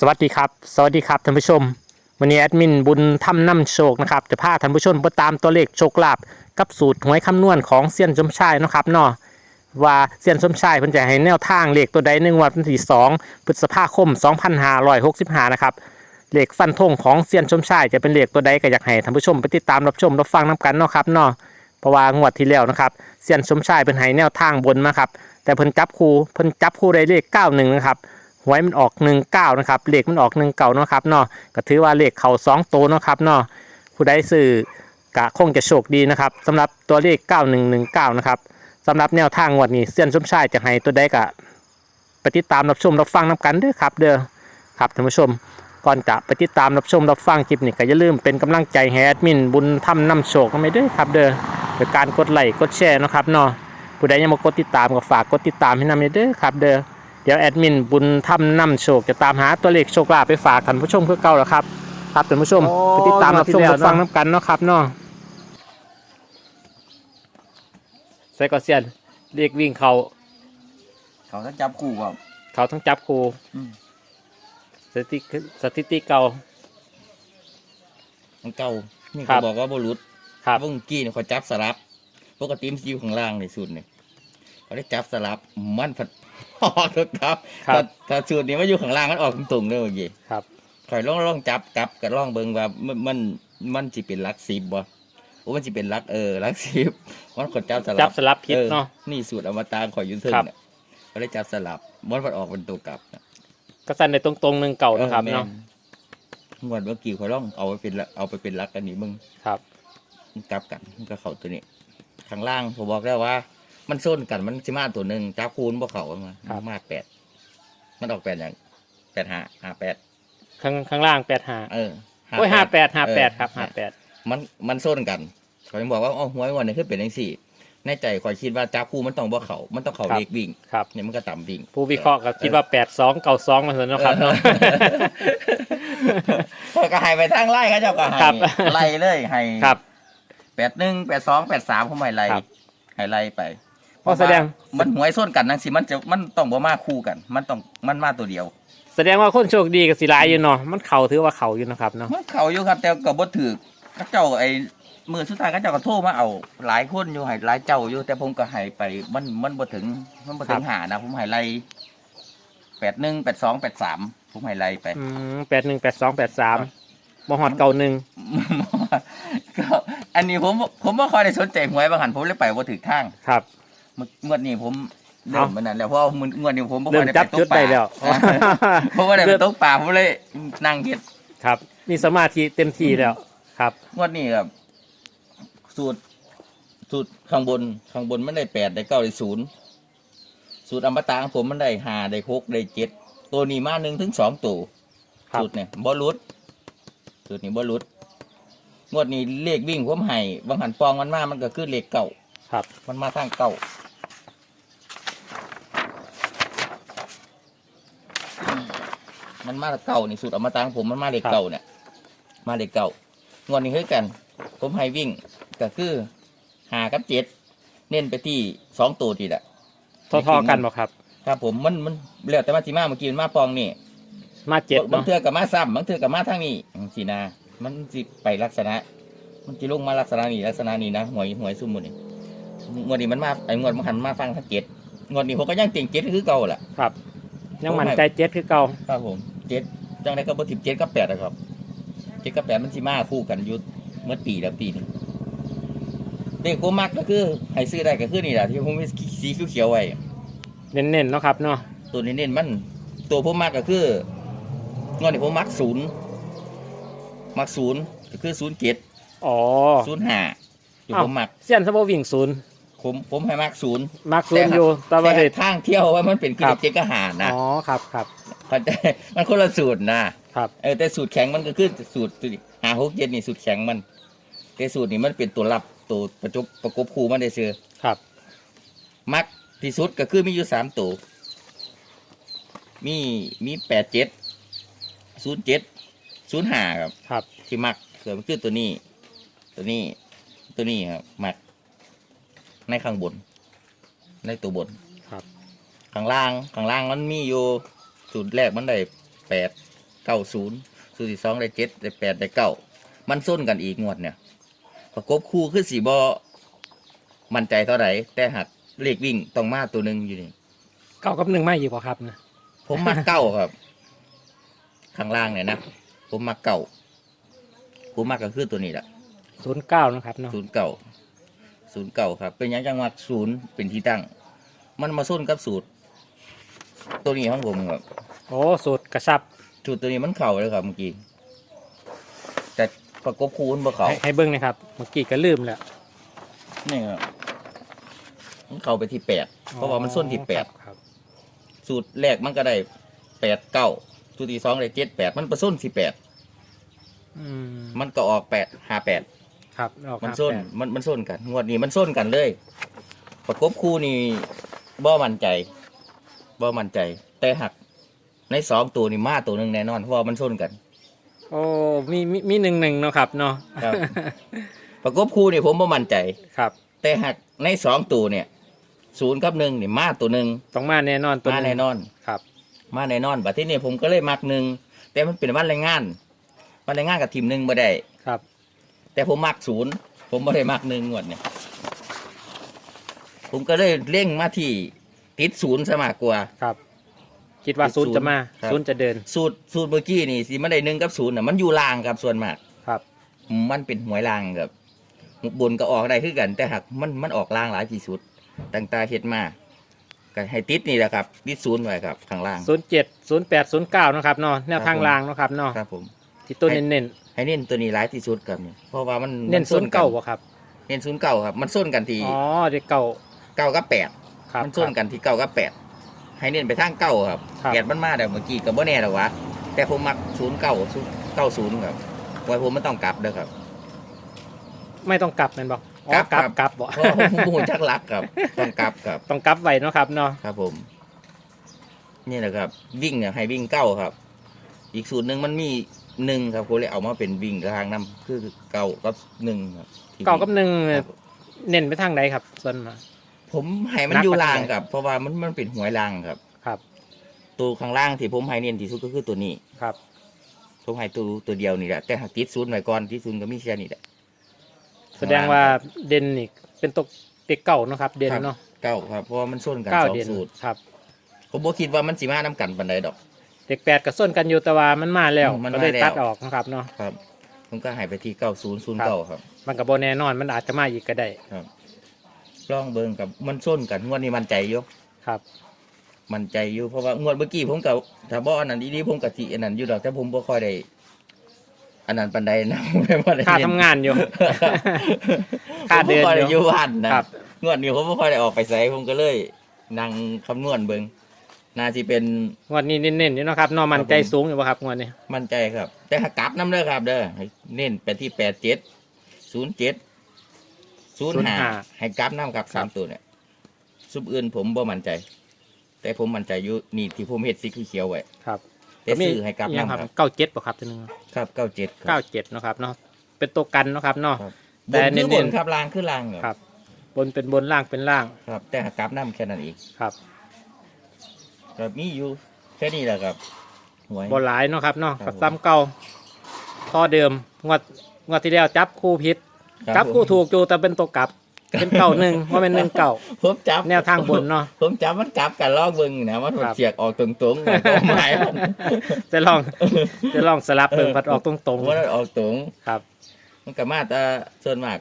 สวัสดีครับ สวัสดีครับท่านผู้ชมวันนี้แอดมินบุญทำนำโชคนะครับจะพาท่านผู้ชมไปตามตัวเลขโชคลาภกับสูตรหวยคำนวณของเซียนสมชายนะครับเนาะว่าเซียนสมชายเพิ่นจะให้แนวทางเลขตัวใดในงวดวันที่2พฤษภาคม 2565นะครับเลขฟันธงของเซียนสมชายจะเป็นเลขตัวใดก็อยากให้ท่านผู้ชมไปติดตามรับชมรับฟังน้กันเนาะครับเนาะเพราะว่างวดที่แล้วนะครับเซียนสมชายเป็นให้แนวทางบนมาครับแต่เพิ่นจับคู่เพิ่นจับคู่ได้เลข91นะครับ หวยมันออก19นะครับเลขมันออก1เก่าเนาะครับเนาะก็ถือว่าเลขเข่า2โตวเนาะครับเนาะผู้ใดซื้อกะคงจะโชคดีนะครับสำหรับตัวเลข 9119 นะครับสำหรับแนวทางวดนี้เซียนสมชายจะให้ตัวใดกะไปติดตามรับชมรับฟังน้กันด้อครับ เด้อครับท่านผู้ชมก่อนจะไปติดตามรับชมรับฟังคลิปนี้ก็อย่าลืมเป็นกำลังใจให้แอดมินบุญทำนำโชคกันไปด้วยครับ เด้อโดยการกดไลค์กดแชร์เนาะครับเนาะผู้ใดยังบ่กดติดตามก็ฝากกดติดตามให้นำเด้อครับ เด้อ เดี๋ยวแอดมินบุญทำนำโชคจะตามหาตัวเลขโชคลาภไปฝากท่านผู้ชมเพื่อเก่าแล้วครับครับท่านผู้ชมโอ้ไปติดตามรับชมมาที่แล้ว รับฟังน้ำกันเนาะครับเนาะใส่กอเซียนเรียกวิ่งเขาเขาต้องจับคู่ครับ เขาทั้งจับครูอืม สถิติสถิติเก่า มันเก่านี่ครัเขาบ บอกว่าบรุษครับวงกี้เนี่ยเขาจับสลับ ปกติมันสิอยู่ข้างล่างในสุดเนี่ยเขาได้จับสลับมันผัด ออกแล้วครับครับ ถ้าถ้าสูตรนี้มันอยู่ข้างล่างมันออกตรงๆเลยเมื่อกี้ครับคอยลองลองจับกลับกับลองเบิ่งว่ามันมันมันสิเป็นหลักสิบบ่โอ้มันสิเป็นหลักเออหลักสิบมันขดจับสลับจับสลับผิดออเนาะนี่สูตรอมตะขอยอยุ่ทึ่งครับเนี่ยเขาได้จับสลับมันผัดออกเป็นตัวกลับนะก็สั่นในตรงๆหนึ่งเก่านะครับออแม่เนาะงวดเมื่อกี้ขอยลองเอาไปเป็นละเอาไปเป็นหลักกันนี่มึง ครับ กลับกันมันก็เขาตัวนี้ ข้างล่างผมบอกแล้วว่า มันส้นกันมันสิมาตัวหนึ่งจับคูณบ่เขามาครับ มาแปดมันออกแปดอย่างแปดห้าห้าแปดข้างข้างล่างแปดห้าเออโอ้ยห้าแปดห้าแปดเออครับห้าแปดมันมันส้นกันเขายังบอกว่าอ๋อหวยวันนี้คือเป็นอย่างสี่ในใจคอยคิดว่าจับคู่มันต้องบ่เขา มันต้องเขาเลขวิ่งครับ เนี่ยมันก็ต่ำวิ่ง ผู้วิเคราะห์ก็คิดว่าแปดสองเก่าสองมาเถอะเนาะครับเนาะ เออก็ให้ไปทางไล่เขาเจ้าก็ให้ครับไล่เลยให้ครับ แปดหนึ่งแปดสองแปดสามผมให้ไล่ครับ ให้ไล่ไป เพราะแสดง มันหวยส้นกันนังสิมันจะมันต้องบ่มาคู่กัน มันต้องมันมาตัวเดียว แสดงว่าคนโชคดีกับสิหลายอยู่เนาะมันเข่าถือว่าเข่าอยู่นะครับเนาะมันเขาอยู่ครับ แต่ก็บ่ถือเขาเจ้าไอ้มือสุดท้ายเขาเจ้าก็โทรมาเอา หลายคนอยู่ให้หลายเจ้าอยู่แต่ผมก็ให้ไปมันมันบ่ถึงมันบ่ถึงหานะผมให้ไล่แปดหนึ่งแปดสองแปดสามผมให้ไล่ไป อืมแปดหนึ่งแปดสองแปดสามมหอดเก่าหนึ่งก็อันนี้ผมผมบ่ค่อยได้สนใจหวยบางหันผมเลยไปบ่ถึงทางครับ งวดนี้ผมเริ่มมันนั่นแหล้วเพราะว่างวดนี้ผมบ่เริ่ค่อมยได้จับไปตจุกดปได้ลาแล้ว เพราะว่าได้ไปตกปลาผมเลยนั่งเฮ็ด ครับ มีสมาธิเต็มที่แล้วครับ งวดนี้ครับ สูตร สูตรข้างบน ข้างบนมันได้แปดได้เก้าได้ศูนย์สูตรอมตะของผมมันได้ห้าได้หกได้เจ็ดตัวนี้มาหนึ่งถึงสองตัวครับ สูตรเนี่ยบอลุดสูตรนี้บอลุดงวดนี้เลขวิ่งผมให้บางหันปองมันมามันก็คือเลขเก่าครับ มันมาทางเก่า มันมาเก่านี่สูตรอมตะของผมมันมาเลขเก่าเนี่ย มาเลขเก่างวดนี้คือกัน ผมให้วิ่งก็คือหากับเจ็ดเน้นไปที่สองตัวทีแหละทอๆกันบ่ครับ ครับผมมันมันแล้วแต่มาทีมาเมื่อกี้มันมาปองนี่มาเจ็ดบางเนาะเทือกับมาซ้ำบางเทือกับมาทางนี้สีนา มันสิไปลักษณะ มันจะลงมาลักษณะนี้ลักษณะนี้นะหวยหวยซุ่มหมดนี่งวดนี้มันมาไอ้งวดมันหันมาฟังทั้งเจ็ดงวดนี้ผมก็ยังเก่งเจ็ดคือเก่าแหละครับยังมั่นใจเจ็ดคือเก่าครับผม เจ็ดจังได้ก็บ่ถิบเจ็ดกับแปดนะครับเจ็ดกับแปดมันสิมาคู่กันอยุดเมื่อปีแล้วปีนึงเด็กผมมักก็คือให้ซื้อได้ก็คือนี่แหละที่ผมมีสีเขียวๆไว้เน้นๆเนาะครับเนาะตัวนี้เน้นมัน ตัวผมมักก็คืองอนนี้ผมมักศูนย์มักศูนย์ก็คือศูนย์เจ็ดอ๋อศูนย์ห้าที่อ้าวผมมักเสี้ยนสะโบวิ่งศูนย์ผมผมให้มักศูนย์มักศูนย์อยู่แต่ว่าแต่เด็ดทางเที่ยวว่ามันเป็นกิครัเลบสเจ็ดก็หานะอ๋อครับครับ เข้าใจมันคนละสูตรนะครับเออแต่สูตรแข็งมันก็คือสูตรหาหกเจ็ดนี่สูตรแข็งมัน แต่สูตรนี้มันเป็นตัวรับตัวประจุประกบคู่มันได้เชื่อครับ มักที่สุดก็คือมีอยู่สามตัวมีมีแปดเจ็ดศูนย์เจ็ดศูนย์ห้าครับ ครับ ที่มักเกิดมันคือตัวนี้ ตัวนี้ ตัวนี้ครับมัก ในข้างบน ในตัวบน ครับ ข้างล่างข้างล่างมันมีอยู่ สูตรแรกมันได้แปดเก้าศูนย์สูตรที่สองได้เจ็ดได้แปดได้เก้ามันส้นกันอีกงวดเนี่ย ประกบคู่คือสีบอมั่นใจเท่าไหร่แต่หากเลขวิ่งต้องมาตัวหนึ่งอยู่นี่เก้ากับหนึ่งไม่อยู่ป่ะครับนะผมมาเก้าครับ ข้างล่างเนี่ยนะผมมาเก้าผมมาก็คือตัวนี้แหละศูนย์เก้านะครับเนาะศูนย์เก่าศูนย์เก่าครับ เป็นหยังจังหวัดศูนย์เป็นที่ตั้ง มันมาส้นกับสูตร ตัวนี้ของผมครับโอ้สูตรกระชับสูตรตัวนี้มันเข่าเลยครับเมื่อกี้แต่ประกบคูณบ่เข่าให้ให้เบิ้งนะครับ เมื่อกี้ก็ลืมแล้ว นี่ครับมันเข่าไปที่แปดเพราะว่ามันส้นที่แปดครับสูตรแรกมันก็ได้แปดเก้าสูตรที่สองได้เจ็ดแปดมันประส้นที่แปดอืมมันก็ออกแปดห้าแปด ครับออกมันห้าส้นแปดมันมันส้นกัน งวดนี้มันส้นกันเลย ประกบคู่นี่บ่มั่นใจ บ่มั่นใจ แต่หักในสองตัวนี่มาตัวหนึ่งแน่นอนเพราะว่ามันส้นกัน โอ้มีมีมีหนึ่งหนึ่งเนาะครับเนาะครับ ประกบคู่นี่ผมบ่มั่นใจ ครับแต่หักในสองตัวเนี่ยศูนย์กับหนึ่งนี่มาตัวหนึ่งต้องมาแน่นอนตัวมาหงแน่นอน ครับ มาแน่นอนบัดที่นี่ผมก็เลยมักหนึ่งแต่มันเป็นวันแรงงาน วันแรงงานกับทีมหนึ่งบ่ได้ ครับ แต่ผมมักศูนย์ผมบ่ได้มักหนึ่งงวดเนี่ยผมก็เลยเร่งมาที่ ติดศูนย์ซะมากกว่า ครับ คิดว่าศูศูนนย์ย์จะมาครับ ศูนย์จะเดิน สูตรสูตรเมื่อกี้นี่สิมันได้หนึ่งกับศูนย์น่ะมันอยู่ลางครับส่วนมาก ครับ มันเป็นหวยลางครับบนก็ออกได้คือกัน แต่หากมันมันออกลางหลายที่สุดตั้งแต่เฮ็ดมาก็ให้ติดนี่แหละครับติดศูนย์ไว้ครับข้างล่างศูนย์เจ็ดศูนย์แปดศูนย์เก้านาะครับเนาะแนวทางครับผม รางเนาะครับเนาะครับผม ที่ตัวเน้นให้เน้นตัวนี้หลายที่สุดครับนี่เพราะว่ามันๆเน้นมัศูนย์เก้าบ่ครับ เน้นศูนย์เก้าครับ มันส้นกันที่อ๋อเด็กเก้าเก้ากับแปด ครับมันส้นกันที่เก้ากับแปดให้เน้นไปทางเก้าครับครับ แปดมันมาแต่เมื่อกี้กับบ่แน่หรอกวะแต่ผมมักศูนย์เก้าเก้าศูนย์ครับไว้ผมไม่ต้องกลับเด้อครับ ไม่ต้องกลับแมันบอกอ๋อกลักลับบครับกลับบ่ เพราะว่าผมหูจักรักครับต้องกลับครับ ต้องกลับไว้เนาะครับเนาะครับผม นี่แหละครับ วิ่งเนี่ยให้วิ่งเก้าครับ อีกสูตรหนึ่งมันมีหนึ่งครับผมเลยเอามาเป็นวิ่งกลางน้ำคือเก้ากับหนึ่งครับที่เก้ากับหนึ่งครับเน้นไปทางใดครับส่วนมาก ผมให้มันนักอยู่ปฏิบัติล่างครับ เพราะว่ามันมันเป็นหวยล่างครับ ครับ ตัวข้างล่างที่ผมให้เน้นที่สุดก็คือตัวนี้ครับผมให้ตัวตัวเดียวนี่แหละแต่หากติดศูนย์ไว้ก่อนที่ศูนย์ก็มีแค่นี้แหละแสดงว่าเด่นนี่เป็นตกเด็กเก่าเนาะครับ เด่นเนาะเก้าครับเพราะว่ามันส้นกันเก้าสองเด่นสูตรครับ ผมบ่คิดว่ามันสิมาน้กันปันใดดอก เด็กแปดกับส้นกันอยู่แต่ว่ามันมาแล้วมันก็มาเลยแล้ว ตัดออกนะครับเนาะ ครับผมก็ให้ไปที่เก้าศูนย์ศูนย์เก้าครับ มันกับโบแน่นอนมันอาจจะมาอีกก็ได้ ลองเบิ่งกับมันส้นกันงวดนี้มันใจอยู่ครับ มันใจอยู่เพราะว่างวดเมื่อกี้ผมกับถ้าบ่อันนั้นดีๆผมกับที่อันนั้นอยู่ดอกแต่ผมบ่ค่อยได้อันนั้นปันใดนะผมไม่ค่อยได้ค่าเรียนทำงานอยู่ผมค่าเดินบ่ค่อยได้อยู่อยู่บ้านนะครับงวดนี้ผมบ่ค่อยได้ออกไปไสผมก็เลยนั่งคำนวณเบิ่งน่าสิเป็นงวดนี้เน้นๆอยู่เนาะครับเนอมันใจสูงอยู่ป่ะครับงวดนี้ มั่นใจครับ แต่หากกลับน้ำเด้อครับ เด้อให้เน้นไปที่แปดเจ็ดศูนย์เจ็ด ศูนย์ห้าให้กลับน้ำกับสามตัวเนี่ยซุปอื่นผมบ่มั่นใจ แต่ผมมั่นใจอยู่นี่ที่ผมเฮ็ดสีเขียวๆไว้ครับแต่ซื้อให้กลับอีหยังน้ำครับเก้าเจ็ดป่ะครับตัวหนึงครับเก้าเจ็ดคเก้ารับเจ็ดเนาะครับเนาะเป็นตัวกันเนาะครับเนาะครับแต่บนคือเน้บนนๆครับล่างคือล่างครับ บนเป็นบนล่างเป็นล่างครับ แต่หากกลับน้ำแค่นั้นเองครับครับมีอยู่แค่นี้แหละครับหวยบนหลายเนาะครับเนาะครับกับซ้ำเก่าท่อเดิมงวดงวดที่แล้วจับคู่พิษ ครับจับคู่ถูกอยู่แต่เป็นตัวกลับ เป็นเก่าหนึ่งว่าเป็นหนึ่งเก่าผมจับแนวทางบนเนาะ ผมจับมันกลับกันลอกเบิ่งนะมันครับ เฉียกออกตรงๆมันก็หมายมันจะลองจะลองสลับเปิงพัดออกตรงว่ามันออกตรง ๆครับ มันก็มาแต่ส่วนมาก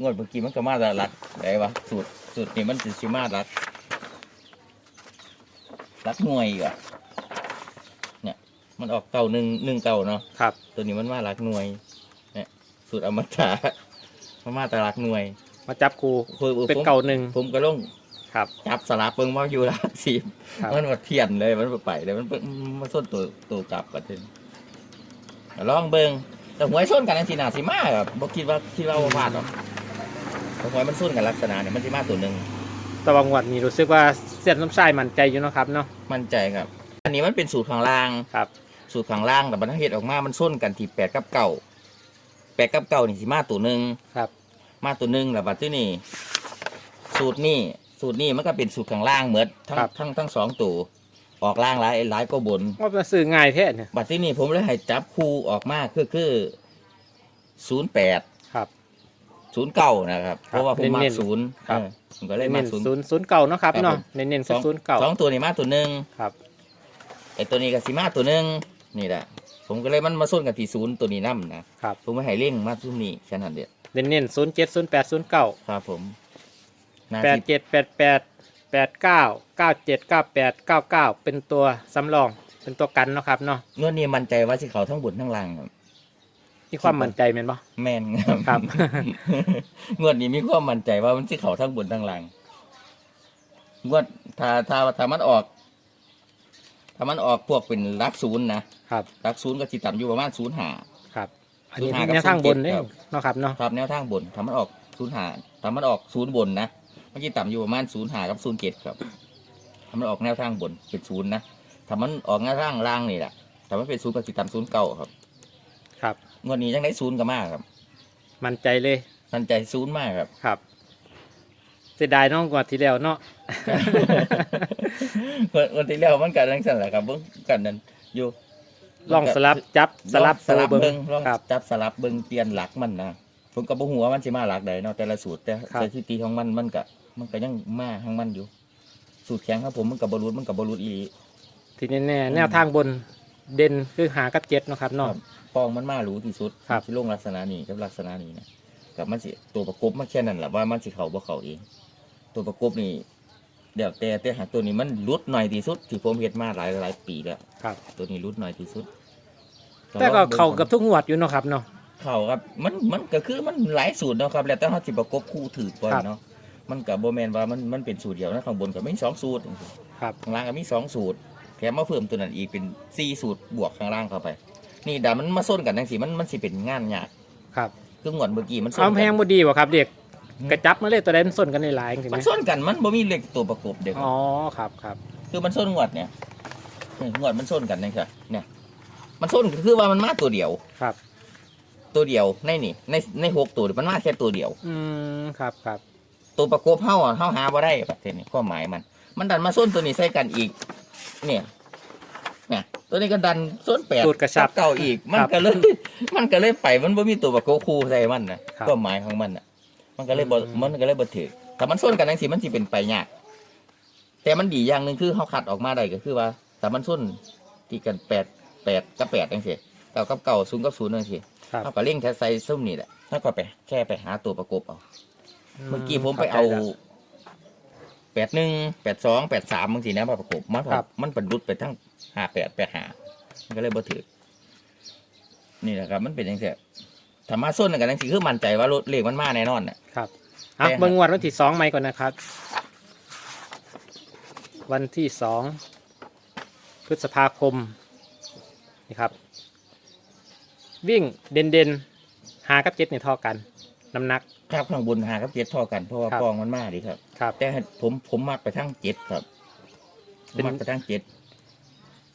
งวดเมื่อกี้มันก็มาแต่รัดได้ปะสูตรสูตรนี้มันสิสิมารัดรัดหน่วยอีกอะเนี่ย มันออกเก่าหนึ่งหนึ่งเก่าเนาะครับ ตัวนี้มันมารักหน่วย เนี่ย สูตรอมตะ มันมาแต่รักหน่วยมาจับคู่คือผมเป็นเก่าหนึ่งผมก็ลงครับ จับสลับเบิ่งว่าอยู่รักสิบครับ มันมาเทียนเลยมันบ่ไปเลยมันเบิ่งมันส้นตัวตัวกลับกันเถอะลองเบิ่งแต่หวยส้นกันอันสินาสิมาครับบ่คิดว่าคิดว่าบ่พลาดหรอกแต่หวยมันส้นกันลักษณะเนี่ยมันสิมาตัวหนึ่งแต่ว่างวดนี้รู้สึกว่าเส้นน้ำชายมั่นใจอยู่เนาะครับเนาะมั่นใจครับ อันนี้มันเป็นสูตรข้างล่าง ครับ สูตรข้างล่างแต่บรรทัดเฮ็ดออกมา มันส้นกันที่แปดกับเก่า แปดกับเก่านี่สิมาตัวหนึ่งครับ มาตัวหนึ่งแล้วบัดที่นี่ สูตรนี่สูตรนี่มันก็เป็นสูตรข้างล่างเหมือนทั้งครับ ทั้งทั้งสองตัวออกล่างหลายหลายก็บน ว่ามาซื้อง่ายแท้เนี่ยบัดที่นี่ผมเลยให้จับคู่ออกมาคือคือศูนย์แปดครับ ศูนย์เก้านะครับครับ เพราะว่าผมมาเน้นๆศูนย์ครับ เออผมก็เลยมาเน้นศูนย์ ศูนย์ศูนย์เก่าเนาะครับครับเนาะผม เน้นๆสคือองศูนย์เก่าสองตัวนี้มาตัวหนึ่งครับ ไอตัวนี้กับสีมาตัวหนึ่งนี่แหละ ผมก็เลยมันมาส้นกับที่ศูนย์ตัวนี้นํนะครับ ผมไม่ให้เร่งมาซุ่มนี้แค่นั้นเดียวเน้นๆศูนย์เจ็ดศูนย์แปดศูนย์เก้าครับผมนาแปดทีเจ็ดแปดแปดแปดเก้าเก้าเจ็ดเก้าแปดเก้าเก้าเป็นตัวสำรองเป็นตัวกันเนาะครับเนาะงวดนี้มั่นใจว่าสิเขาทั้งบนทั้งล่างครับ มีความมั่นใจแม่นปะแม่นครับครับ งวดนี้มีความมั่นใจว่ามันสิเขาทั้งบนทั้งล่างงวดถ้าถ้าถ้ามันออก ถ้ามันออกพวกเป็นรักศูนย์นะครับรักศูนย์ก็สิต่ำอยู่ประมาณศูนย์หาครับ อันนี้ศูนย์ห้ากับแนวทางบนเนี่ยศูนย์เจ็ดครับเนาะครับเนาะครับแนวทางบนถ้ามันออกศูนย์หาถ้ามันออกศูนย์บนนะมันจะต่ำอยู่ประมาณศูนย์หากับศูนย์เจ็ดครับถ้ามันออกแนวทางบนเป็นศูนย์นะถ้ามันออกแนวทางล่างนี่แหละถ้ามันเป็นศูนย์ก็สิต่ำศูนย์เก้าครับ ครับงวดนี้ยังได้ศูนย์ก็มากครับ มั่นใจเลยมั่นใจศูนย์มากครับครับ เสียดายเน้องกว่าที่แล้วเนาะ วันวันที่แล้วมันกันทั้งสั่นแหละครับเบิ่งกันนั้นอยู่ลองสลับจับสลับสลับตัวเบิ่งลองครับ จับสลับเบิ่งเปลี่ยนหลักมันนะผมก็บ่ฮู้ว่ามันสิมาหลักใดเนาะแต่ละสูตรแต่ครับสถิติของมันมันก็มันก็ยังมาของมันอยู่ สูตรแข็งครับผมมันก็บ่รุดมันก็บ่รุดอีหลี ทีนี้แน่ๆแนวทางบนเด่นคือหากับเจ็ดเนาะครับเนาะ ครับฟองมันมารู้ที่สุดครับสิลงลักษณะนี้กับลักษณะนี้นะกับมันสิตัวประกบมันแค่นั้นแหละว่ามันสิเข้าบ่เข้าเอง ตัวประกบนี่เดี๋ยวแต่แต่หากตัวนี้มันรุดหน่อยที่สุดที่ผมเฮ็ดมาหลายหลายปีแล้วครับ ตัวนี้รุดหน่อยที่สุดแต่ก็เข้ากับทุกงวดอยู่เนาะครับเนาะเข้าครับมันมันก็คือมันหลายสูตรเนาะครับแล้วแต่เฮาสิประกบคู่ถือก่อนครับเนาะมันก็บ่แม่นว่ามันมันเป็นสูตรเดียวนะข้างบนก็มีสองสูตรครับข้างล่างก็มีสองสูตรแถมมาเพิ่มตัวนั้นอีกเป็นสี่สูตรบวกข้างล่างเข้าไป นี่ดามันมาส้นกันจังซี่มันมันสิเป็นงานยากครับคืองวดเมื่อกี้มันส้นเอากันแพงบ่ดีวะครับเด็ก กระจับมาเลยตัวใดมันส้นกันในหลายๆจริงไหมัมนส้นกันมันบ่มีเลขตัวประกบเด็กอ๋อครับครับคือมันส้นงวดเนี่ยนี่งวดมันส้นกันนี่ค่ะเนี่ยมันส้นก็คือว่ามันมาตัวเดียวครับ ตัวเดียวในนี่ในในหกตัวมันมาแค่ตัวเดียว อืมครับครับตัวประกบเฮาอะเฮาหาบ่ได้ประเทศนี้ความหมายมัน มันดันมาส้นตัวนี้ใส่กันอีก เนี่ยเนี่ยตัวนี้ก็ดันส้นแปดสูตรกระชับเก่าอีก มันครับก็เลยมันก็เลยไปมันบ่มีตัวประกบคู่ใส่มันนะครับความหมายของมันน่ะ มันก็เลยบ่อืมมันก็เลยบ่ถือถ้ามันส้นกันจังซี่มันสิเป็นไปยากแต่มันดีอย่างหนึงคือเฮาคัดออกมาได้ก็คือว่าถ้ามันส้นที่กันแปดแปดกับแปดจังซี่เก้ากับเก้าศูนย์กับศูนย์จังซี่ครับเฮาก็เล่งแค่ใส่ซุ่มนี่แหละเฮาก็ไปแค่ไปหาตัวประกบเอาเมื่อกี้ผมไปเอาข้ใจแล้วแปดหนึ่งแปดสองแปดสามบางทีนะมาประกบมันครับมันเป็นรุดไปทั้งห้าแปดแปดห้ามันก็เลยบ่ถือนี่แหละครับ มันเป็นอย่างเสีย ธรรมะส้นกันจังสิคือมั่นใจว่ารถเลขมันมาแน่นอนน่ะ ครับอะแต่ เบิ่งงวดวันที่สองไหมก่อนนะครับ วันที่สองพฤษภาคมนี่ครับ วิ่งเด่นเด่นๆหากับเจ็ดเนี่ยเท่ากันน้ำหนัก ครับข้างบนหากับเจ็ดเท่อกันเพราะว่าครับ กองมันมาดีครับ ครับ แต่ผมผมมักไปทั้งเจ็ดครับผเป็มนมักไปทั้งเจ็ด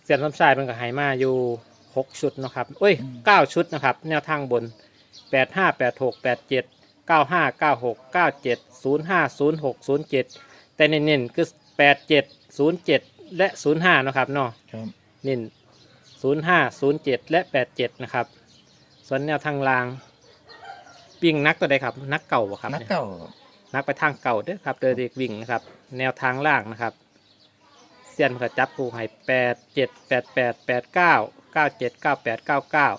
เสียนส้มชายเป็นกับไหมาอยู่หกชุดเนาะครับเอ้ยอืม เก้าชุดนะครับ แนวทางบน แปดห้าแปดหกแปดเจ็ดเก้าห้าเก้าหกเก้าเจ็ดศูนย์ห้าศูนย์หกศูนย์เจ็ดแต่เน้นๆคือแปดเจ็ดศูนย์เจ็ดและศูนย์ห้านาะครับเนาะครับเน้นศูนย์ห้าศูนย์เจ็ดและแปดเจ็ดนะครับ ส่วนแนวทางราง วิ่งนักตัวใดครับ นักเก่าบ่ครับนักเนี่ยเก้านักไปทางเก่าเด้อครับเดินเด็กวิ่งนะครับ แนวทางล่างนะครับเซียนกระจับคู่ให้แปดเจ็ดแปดแปดแปดเก้าเก้าเจ็ดเก้าแปดเก้าเก้า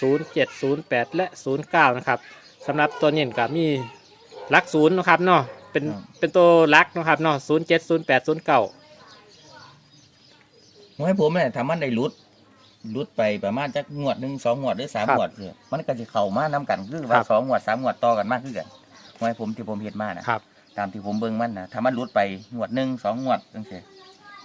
ศูนย์เจ็ดศูนย์แปดและศูนย์เก้านะครับสำหรับตัวเนียนกับมีลักศูนย์นะครับเนาะเป็นเป็นตัวลักนะครับเนาะศูนย์เจ็ดศูนย์แปดศูนย์เก้าผมให้ผมเนี่ยทำมันได้รุดรุดไปประมาณจักงวดหนึ่งสองงวดหรือสามงวดเนี่ยมันก็จะเข้ามาน้กันคือว่าสองงวดสามงวดต่อกันมากขึ้นกันผมให้ผมที่ผมเห็นมานะครับ ตามที่ผมเบิ่งมันนะถ้ามันหลุดไปงวดหนึ่งสองงวดจังซี่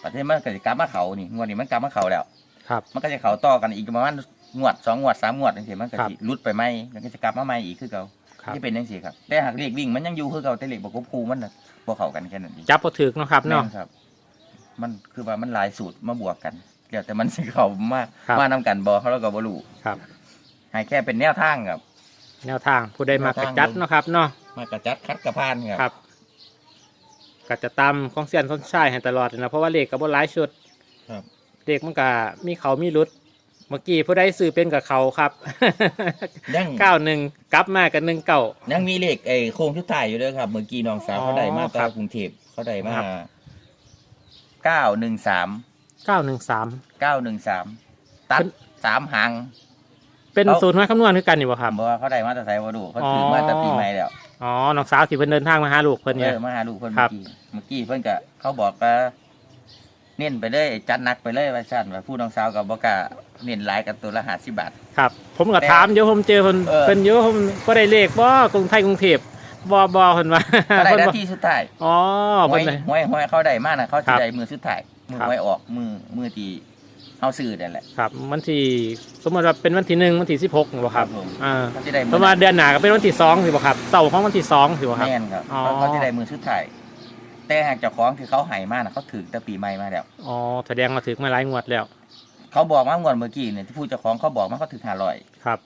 ประเทศมันก็จะกลับมาเขานี่งวดนี้มันกลับมาเขาแล้ว ครับ มันก็จะเขาต่อกันอีกประมาณ งวดสองงวดสามงวดจังซี่มันก็ครับสิหลุดไปไหมแล้วก็จะกลับมาใหม่อีกคือเก่าครับที่เป็นจังซี่ครับแต่หากเลขวิ่งมันยังอยู่คือเก่าแต่เลขประกบคู่มันน่ะบ่เข้ากันแค่นั้นเองจับพอถึกเนาะครับเนาะ แม่ครับ มันคือว่ามันหลายสูตรมาบวกกันเดี๋ยวแต่มันสิเข้ามาครับ มานํกันบ่เขาแล้วก็บ่รู้ครับ ให้แค่เป็นแนวทางครับ แนวทางผู้ใดมากระแนวทางจัดเนาะครับเนาะ มากระจัดคัดกระพานครับครับก็จะตามของเซียนส้นชายให้ตลอดเลยนะเพราะว่าเลขกับบหลายชุดครับเด็กมันก็มีเขามีรุด เมื่อกี้ผู้ใดซื้อเป็นกับเขาครับยังเก้าหนึ่งกลับมากันหนึ่งเก้ายังมีเลขไอ้โค้งชุดถ่ายอยู่ด้วยครับ เมื่อกี้น้องสาวอ๋อเขาได้มาครัจาบกกรุงเทพเขาได้มาครับเก้าหนึ่งสามเก้าหนึ่งสามเก้าหนึ่งสามตัดเป็นสามหางเป็นเอาสูตรมาคำนวณคือกันอยู่บ่ครับบอกว่าเขาได้มาแต่ไสวดูเขาอ๋อถือมาแต่ปีใหม่แล้วอ๋อน้องสาวที่เพิ่นเดินทางมาหาลูกเพิ่นเอเนี่ยอมาหาลูกเพิ่นครัเมื่บอกี้เมื่อกี้เพิ่นก็เขาบอกว่า เน้นไปเลยจัดหนักไปเลยว่าซั่นว่าผู้น้องสาวกับบอกล้าเน้นหลายกับตัวละห้าสิบบาท ครับ ผมก็แต่ถามเดี๋ยวผมเจอเพิ่นเออเพิ่นอยู่ผมก็ได้เลขบ่กรุงไทยกรุงเทพบ่บ่เพิ่นว่าเขาได้เพิ่นหน้าบอกที่สุดท้ายอ๋อหวเพิ่ยนเลย หวยหวยเขาได้มากนะเขาครัจะบได้มือสุดท้ายมือครับ หวยออกมือมือที่เฮาซื้อนั่นแหละ ครับวันที่สมมติว่าเป็นวันที่หนึ่งวันที่สิบหกบ่ครับครับผม อ่าเขาจะได้เพราะว่าเดือนหน้าก็เป็นวันที่สองสิบ่ครับเสาร์ของวันที่สองสิบ่ครับ แม่นครับอ๋อ เขาจะได้มือสุดท้าย แต่หากเจ้าของที่เขาใหายมากนะเขาถือแต่ปีใหม่มาแล้ว อ๋อแสดงว่าถึงมาหลายงวดแล้ว เขาบอกว่างวดเมื่อกี้เนี่ยที่ผู้เจ้าของเขาบอกว่าเขาถือห้าร้อยครับ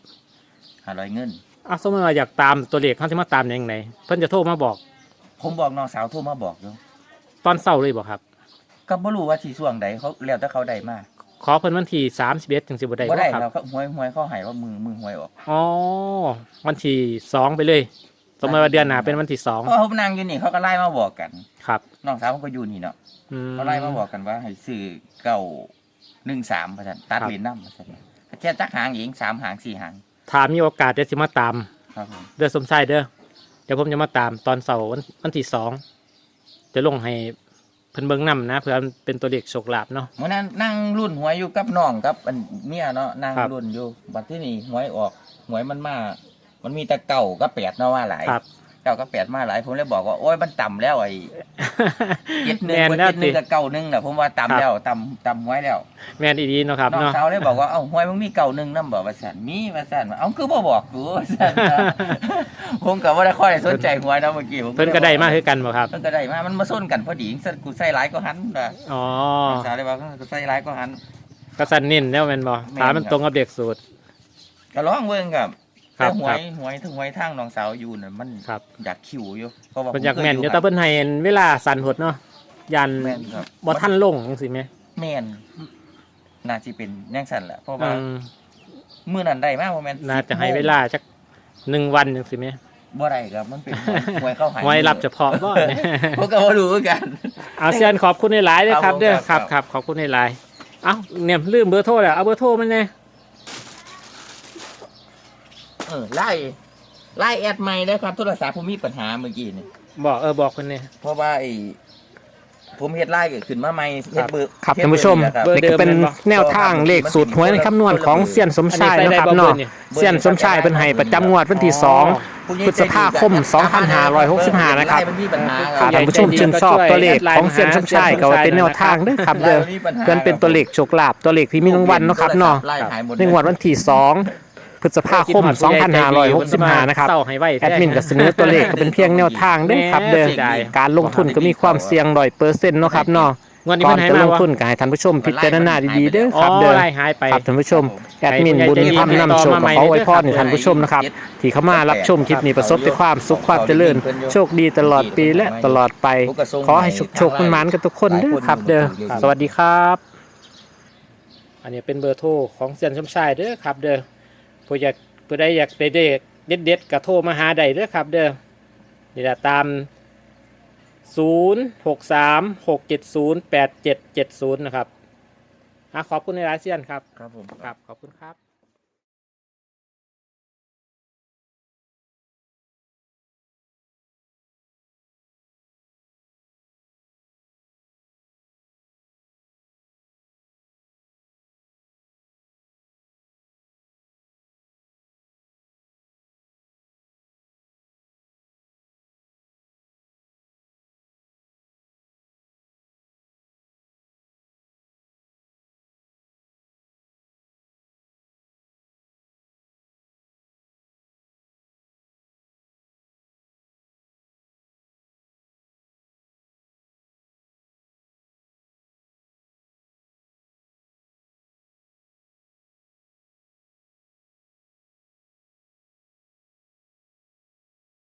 ห้าร้อยเงิน อะสมมติว่าอยากตามตัวเลขเขาสิมาตามยังไงเพิ่นจะโทรมาบอกผมบอกน้องสาวโทรมาบอกอยู่ตอนเช้าเลยบ่ครับ ก็บ่รู้ว่าที่ช่วงใดเขาแล้วแต่เขาได้มาขอเพิ่นวันที่31ถึงสิบ่ได้บ่ได้คเรารับก็หวยหวยเขาใหายว่ามือมือหวยออกอ๋อวันที่สองไปเลย สมมติว่าเดือนหน้าเป็นวันที่สองเพราะเขานั่งอยู่นี่เขาก็ไล่มาบอกกันครับ น้องสาวเขาก็อยู่นี่เนาะอืมเขาไล่มาบอกกันว่าให้ซื้อเก่าหนึ่งสามเปอร์เซ็นต์ตัดครับเลนน้ำเปอร์เซ็นต์แค่จักหางเองสามหางสี่หางถ้ามีโอกาสเดี๋ยวสิมาตามครับผมเด้อสมชายเด้อเดี๋ยวผมจะมาตามตอนเสาร์วันวันที่สองจะลงให้เพิ่นเบิ่งนํนะเพื่อมันเป็นตัวเลขโชคลาภเนาะเมื่อนั้นนั่งรุ่นหวยอยู่กับน้องกับอันเมียเนาะนั่งครับรุ่นอยู่บัดที่นี่หวยออกหวยมันมา มันมีแต่เก่ากับแปดเนาะว่าหลายครับ เก่ากับแปดมาหลายผมเลยบอกว่าโอ้ยมันต่ำแล้วไอ้เจ็ดหนึ่งแม่นว่าแล้วเจ็ดหนึ่ติงกับเก่าหนึ่งแหละผมว่าครับต่ำแล้วต่ำต่ำหวยแล้ว แม่นอีดีเนาะครับน้องเนาะสาวเลยบอกว่าเอ้าหวยมึงมีเก่าหนึ่งนํบอกว่าสันมีว่าสันเอ้าคือบ่บอกกูว่าสันนะผมก็บ่ได้ค่อยสนใจหวยนะเมื่อกี้ผมเพิ่นก็ได้มาคือกันบ่ครับเพิ่นก็ได้มามันมาส้นกันพอดีสันกูใส่หลายก็หันนะอ๋อน้องสาวเลยบอกว่ากูใส่หลายก็หันก็สันนินแล้วแม่นบ่แม่นถามมันครับตรงกับเด็กสูตรก็ร้องเบิ่งครับครั แต่บหวครัยบ หวยถึงหวยทางน้องสาวอยู่น่ะมันครับ อยากคิวอยู่เพราะว่าเพิ่นอยากผคแม่นอยู่คแต่รับเพิ่นให้เวลาสั่นหดเนาะยันแม่นครับบ่ทันลงจังซี่แหมแม่นน่าสิเป็นแน่งสั่นแหละเพราะว่าอืมมื้อนั้นได้มาบ่แม่นน่าจะให้เวลาจักหนึ่งวันจังซี่แหมบ่ได้ครับมันเป็นหวยหวยเข้าหายไว้รับเฉพาะบ่เนี่ยผมก็บ่รู้เหมือนกัน เอาเซียนขอบคุณในหลายๆเลยคครัรับบผมเด้อคครัรับบ ครับขอบคุณในหลายเอ้าเนี่ยลืมเบอร์โทรแล้วเอาเบอร์โทรมันไง เออไล่ไล่แอดใหม่ได้ครับโทรศัพท์ผมมีปัญหาเมื่อกี้นี่บอกเออบอกคนนี้ เพราะว่าไอ้ผมเฮ็ดไล่ก็ขึ้นมาใหม่เฮ็ดเบอร์ครับเฮ็ดท่านผู้ชมเอร์นี่แหละครับนี่ก็เป็นแนวทางเลขสูตรหวยในคำนวณของเซียนสมชายนะครับเนาะเซียนสมชายเป็นให้ประจำงวดวันที่สองพฤษภาคม 2565 นะครับไล่มันมีปัญหาคถ้ารับท่านผู้ชมชื่นชอบตัวเลขของเซียนสมชายก็ไว้เป็นแนวทางเด้อครับเด้อเพื่อนเป็นตัวเลขโชคลาภตัวเลขที่มีรางวัลเนาะครับเนาะไล่หายหมดในงวดวันที่2 พฤษภาคม 2565 นะครับเศร้าให้ไว้แอดมินก็เสนอตัวเลขก็เป็นเพียงแนวทางเด้อครับเด้อแม่เสียดายการลงทุนก็มีความเสี่ยงร้อยเปอร์เซ็นต์เนาะครับเนาะงวดนี้ก่อมันนให้จะมาลงวะทุนก็ให้ท่านผู้ชมพิจารณาดีๆเด้ออ๋คอรับเด้อไล่หายไปครับท่านผู้ชมครับแอดมินบุญธรรมนำโชคขอไว้พรให้ท่านผู้ชมนะครับ ที่เข้ามารับชมคลิปนี้ประสบแต่ความสุขความเจริญ โชคดีตลอดปีและตลอดไป ขอให้โชคโชคมันมันๆกันทุกคนเด้อครับ เด้อสวัสดีครับ อันนี้เป็นเบอร์โทรของเซียนชมชายเด้อครับเด้อ ผู้อยากผู้ใดอยากได้เด็กเด็ดๆก็โทรมาหาได้เด้อครับ เด้อนี่แหละตาม 0 6 3 6 7 0 8 7 7 0 นะครับอะขอบคุณในรายเซียนครับ ครับผม ครับ ขอบคุณครับ